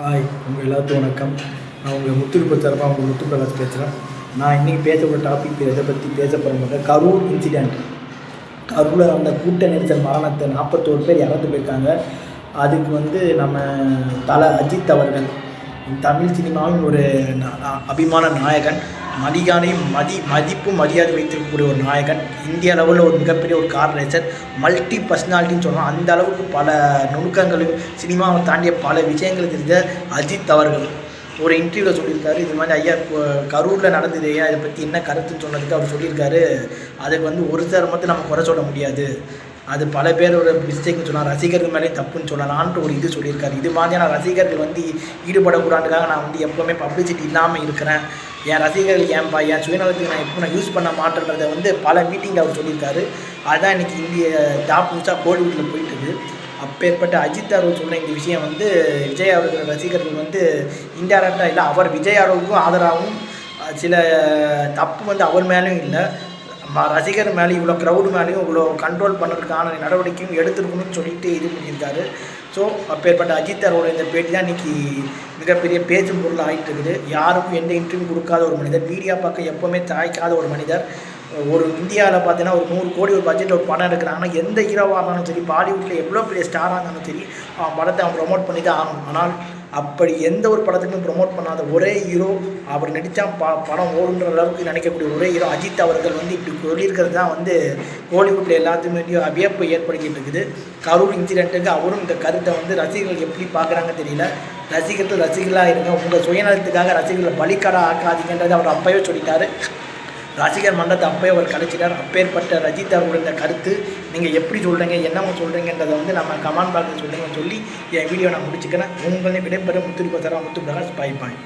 Hi உங்கள் எல்லாத்துக்கும் வணக்கம். நான் உங்கள் முத்துருப்பு தரப்பாக உங்கள் முத்துப்பிரகாஷ் பேசுகிறேன் நான் இன்றைக்கி பேசப்பட்ட டாபிக் எதை பற்றி பேச போகிறேன் கரூர் இன்சிடெண்ட் கரூரில் அந்த கூட்ட நெரிசல் மரணத்தை நாற்பத்தோரு பேர் இறந்து போயிருக்காங்க. அதுக்கு வந்து நம்ம தலை அஜித் அவர்கள் தமிழ் சினிமாவின் ஒரு அபிமான நாயகன். மதிகானையும் மதி மதிப்பு மரியாதை வைத்திருக்கக்கூடிய ஒரு நாயகன். இந்திய அளவில் ஒரு மிகப்பெரிய ஒரு கார் ரேசர் மல்டி பர்சனாலிட்டின்னு சொல்லலாம் அந்த அளவுக்கு பல நுணுக்கங்களும் சினிமாவை தாண்டிய பல விஷயங்கள் தெரிஞ்ச அஜித் அவர்கள். ஒரு இன்டர்வியூவில் சொல்லியிருக்காரு. இது மாதிரி ஐயா இப்போ கரூரில் நடந்தது ஐயா இதை பற்றி என்ன கருத்துன்னு சொன்னதுக்கு அவர் சொல்லியிருக்காரு. அதுக்கு வந்து ஒரு சார் மட்டும் நம்ம குறை சொல்ல முடியாது. அது பல பேரோட மிஸ்டேக்னு சொல்லலாம் ரசிகர்கள் மேலே தப்புன்னு சொல்லலான்ட்டு ஒரு இது சொல்லியிருக்காரு. இது மாதிரியான ரசிகர்கள் வந்து ஈடுபடக்கூடாதுக்காக நான் வந்து எப்போவுமே பப்ளிசிட்டி இல்லாமல் இருக்கிறேன். என் ரசிகர்கள் என் என் சுயநலத்துக்கு நான் எப்போ நான் யூஸ் பண்ண மாட்டேன்றதை வந்து பல மீட்டிங்கில் அவர் சொல்லியிருக்காரு. அதுதான் இன்றைக்கி இந்திய டாப் நியூஸாக கோலிவுட்டில் போயிட்டுது அப்பேற்பட்ட அஜித் அவர்கள் சொன்ன இந்த விஷயம் வந்து விஜய் அவர்கள் ரசிகர்கள் வந்து இன்டேரக்டாக இல்லை அவர் விஜய் அவர்களுக்கும் ஆதரவாகவும் சில தப்பு வந்து அவர் மேலேயும் இல்லை. ரசிகர் மேலே இவ்வளோ க்ரௌடு மேலேயும் இவ்வளோ கண்ட்ரோல் பண்ணுறதுக்கான நடவடிக்கையும் எடுத்துருக்கணும்னு சொல்லிட்டு இது பண்ணியிருக்காரு. ஸோ அப்பேற்பட்ட அஜித் அவரோட இந்த பேட்டி தான் இன்றைக்கி மிகப்பெரிய பேசும் பொருள் ஆகிட்டு இருக்குது யாருக்கும் எந்த இன்டர்வியூ கொடுக்காத ஒரு மனிதர் மீடியா பக்கம் எப்போவுமே தாய்க்காத ஒரு மனிதர். ஒரு இந்தியாவில் பார்த்தீங்கன்னா ஒரு நூறு கோடி ஒரு பட்ஜெட்டில் ஒரு படம் எடுக்கிறாங்கன்னா எந்த ஹீரோவாக இருந்தாலும் சரி பாலிவுட்டில் எவ்வளோ பெரிய ஸ்டாராக இருந்தாலும் சரி அவன் படத்தை அவன் ப்ரொமோட் பண்ணி தான் ஆகணும். ஆனால் அப்படி எந்த ஒரு படத்துக்கும் ப்ரொமோட் பண்ணாத ஒரே ஹீரோ அவர் நடித்தா ப படம் ஓடுன்ற அளவுக்கு நினைக்கக்கூடிய ஒரே ஹீரோ அஜித் அவர்கள் வந்து இப்படி சொல்லியிருக்கிறது தான் வந்து கோலிவுட்டில் எல்லாத்துமே வியப்பை ஏற்படுத்திட்டு இருக்குது. கரூர் இன்சிடென்ட்டுக்கு அவரும் இந்த கருத்தை வந்து ரசிகர்கள் எப்படி பார்க்குறாங்க தெரியல. ரசிகர்கள் ரசிகர்களாக இருங்க. உங்கள் சுயநலத்துக்காக ரசிகர்களை பலிக்கடா ஆக்காதீங்கன்றது அவர் அப்பவே சொல்லிட்டாரு. ரசிகர் மன்றத்தை அப்பயே அவர் கலைச்சிட்டார். அப்பேற்பட்ட ரஜித் அவர்களோட இந்த கருத்து நீங்கள் எப்படி சொல்கிறீங்க என்னவோ சொல்கிறீங்கன்றதை வந்து நம்ம கமெண்ட் பாக்ஸில் சொல்லுங்கன்னு சொல்லி என் வீடியோ நான் முடிச்சுக்கிறேன். உங்களை விடைபெறும் முத்துரி பசரா முத்து பிரகாஷ் பாய் பாய்.